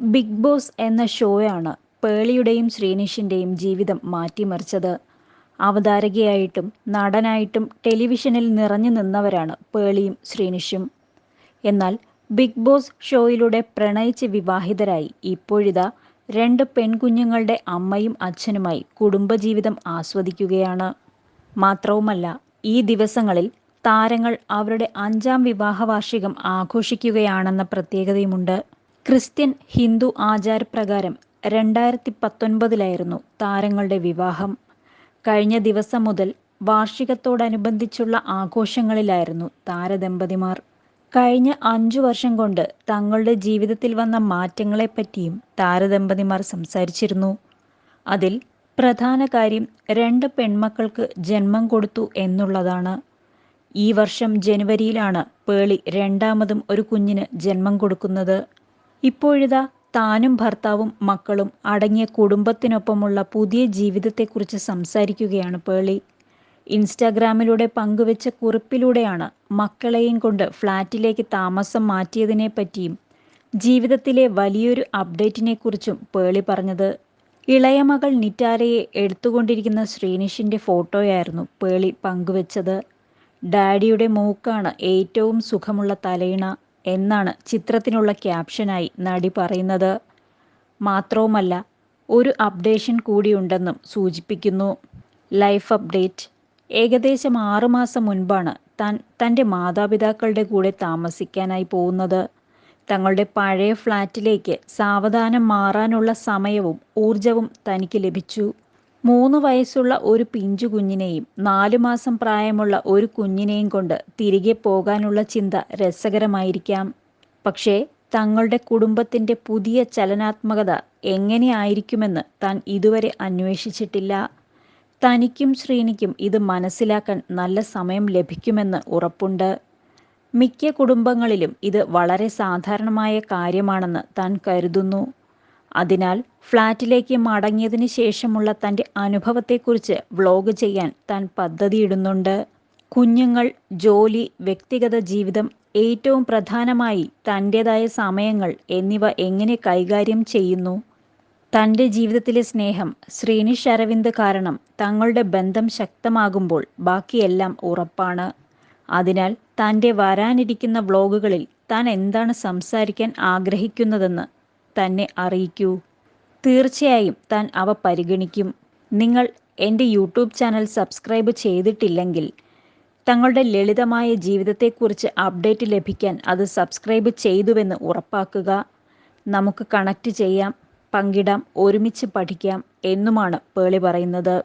Big boss എന്ന ഷോയാണ് പേളിയുടെയും ശ്രീനിഷിന്റെയും ജീവിതം മാറ്റിമറിച്ചത്. അവതാരകയായിട്ടും നടനായിട്ടും ടെലിവിഷനിൽ നിറഞ്ഞു നിന്നവരാണ് പേളിയും ശ്രീനിഷും. എന്നാൽ ബിഗ് ബോസ് ഷോയിലൂടെ പ്രണയിച്ച് വിവാഹിതരായി ഇപ്പോഴിതാ രണ്ട് പെൺകുഞ്ഞുങ്ങളുടെ അമ്മയും അച്ഛനുമായി കുടുംബജീവിതം ആസ്വദിക്കുകയാണ്. മാത്രവുമല്ല ഈ ദിവസങ്ങളിൽ താരങ്ങൾ അവരുടെ അഞ്ചാം വിവാഹ വാർഷികം ആഘോഷിക്കുകയാണെന്ന പ്രത്യേകതയുമുണ്ട്. ക്രിസ്ത്യൻ ഹിന്ദു ആചാരപ്രകാരം രണ്ടായിരത്തി പത്തൊൻപതിലായിരുന്നു താരങ്ങളുടെ വിവാഹം. കഴിഞ്ഞ ദിവസം മുതൽ വാർഷികത്തോടനുബന്ധിച്ചുള്ള ആഘോഷങ്ങളിലായിരുന്നു താരദമ്പതിമാർ. കഴിഞ്ഞ അഞ്ചു വർഷം കൊണ്ട് തങ്ങളുടെ ജീവിതത്തിൽ വന്ന മാറ്റങ്ങളെപ്പറ്റിയും താരദമ്പതിമാർ സംസാരിച്ചിരുന്നു. അതിൽ പ്രധാന കാര്യം രണ്ട് പെൺമക്കൾക്ക് ജന്മം കൊടുത്തു എന്നുള്ളതാണ്. ഈ വർഷം ജനുവരിയിലാണ് പേളി രണ്ടാമതും ഒരു കുഞ്ഞിന് ജന്മം കൊടുക്കുന്നത്. ഇപ്പോഴിതാ താനും ഭർത്താവും മക്കളും അടങ്ങിയ കുടുംബത്തിനൊപ്പമുള്ള പുതിയ ജീവിതത്തെക്കുറിച്ച് സംസാരിക്കുകയാണ് പേളി. ഇൻസ്റ്റാഗ്രാമിലൂടെ പങ്കുവെച്ച കുറിപ്പിലൂടെയാണ് മക്കളെയും കൊണ്ട് ഫ്ളാറ്റിലേക്ക് താമസം മാറ്റിയതിനെ പറ്റിയും ജീവിതത്തിലെ വലിയൊരു അപ്ഡേറ്റിനെ കുറിച്ചും പേളി പറഞ്ഞത്. ഇളയ മകൾ നിറ്റാരയെ എടുത്തുകൊണ്ടിരിക്കുന്ന ശ്രീനിഷിന്റെ ഫോട്ടോയായിരുന്നു പേളി പങ്കുവച്ചത്. ഡാഡിയുടെ മൂക്കാണ് ഏറ്റവും സുഖമുള്ള തലയിണ. എന്നാണ് ചിത്രത്തിനുള്ള ക്യാപ്ഷനായി നടി പറയുന്നത്. മാത്രവുമല്ല ഒരു അപ്ഡേഷൻ കൂടിയുണ്ടെന്നും സൂചിപ്പിക്കുന്നു. Life update. ഏകദേശം ആറുമാസം മുൻപാണ് താൻ തന്റെ മാതാപിതാക്കളുടെ കൂടെ താമസിക്കാനായി പോകുന്നത്. തങ്ങളുടെ പഴയ ഫ്ലാറ്റിലേക്ക് സാവധാനം മാറാനുള്ള സമയവും ഊർജവും തനിക്ക് ലഭിച്ചു. മൂന്ന് വയസ്സുള്ള ഒരു പിഞ്ചു കുഞ്ഞിനെയും നാലു മാസം പ്രായമുള്ള ഒരു കുഞ്ഞിനെയും കൊണ്ട് തിരികെ പോകാനുള്ള ചിന്ത രസകരമായിരിക്കാം. പക്ഷേ തങ്ങളുടെ കുടുംബത്തിന്റെ പുതിയ ചലനാത്മകത എങ്ങനെയായിരിക്കുമെന്ന് താൻ ഇതുവരെ അന്വേഷിച്ചിട്ടില്ല. തനിക്കും ശ്രീനിക്കും ഇത് മനസ്സിലാക്കാൻ നല്ല സമയം ലഭിക്കുമെന്ന് ഉറപ്പുണ്ട്. മിക്ക കുടുംബങ്ങളിലും ഇത് വളരെ സാധാരണമായ കാര്യമാണെന്ന് താൻ കരുതുന്നു. അതിനാൽ ഫ്ലാറ്റിലേക്ക് മടങ്ങിയതിന് ശേഷമുള്ള തന്റെ അനുഭവത്തെക്കുറിച്ച് വ്ളോഗ് ചെയ്യാൻ താൻ പദ്ധതിയിടുന്നുണ്ട്. കുഞ്ഞുങ്ങൾ ജോലി വ്യക്തിഗത ജീവിതം ഏറ്റവും പ്രധാനമായി തന്റെതായ സമയങ്ങൾ എന്നിവ എങ്ങനെ കൈകാര്യം ചെയ്യുന്നു? തന്റെ ജീവിതത്തിലെ സ്നേഹം ശ്രീനിഷ് അരവിന്ദ് കാരണം തങ്ങളുടെ ബന്ധം ശക്തമാകുമ്പോൾ ബാക്കിയെല്ലാം ഉറപ്പാണ്. അതിനാൽ തന്റെ വരാനിരിക്കുന്ന വ്ളോഗുകളിൽ താൻ എന്താണ് സംസാരിക്കാൻ ആഗ്രഹിക്കുന്നതെന്ന് തന്നെ അറിയിക്കൂ. തീർച്ചയായും താൻ അവ പരിഗണിക്കും. നിങ്ങൾ എന്റെ യൂട്യൂബ് ചാനൽ സബ്സ്ക്രൈബ് ചെയ്തിട്ടില്ലെങ്കിൽ തങ്ങളുടെ ലളിതമായ ജീവിതത്തെക്കുറിച്ച് അപ്ഡേറ്റ് ലഭിക്കാൻ അത് സബ്സ്ക്രൈബ് ചെയ്തുവെന്ന് ഉറപ്പാക്കുക. നമുക്ക് കണക്റ്റ് ചെയ്യാം പങ്കിടാം ഒരുമിച്ച് പഠിക്കാം എന്നുമാണ് പേളി പറയുന്നത്.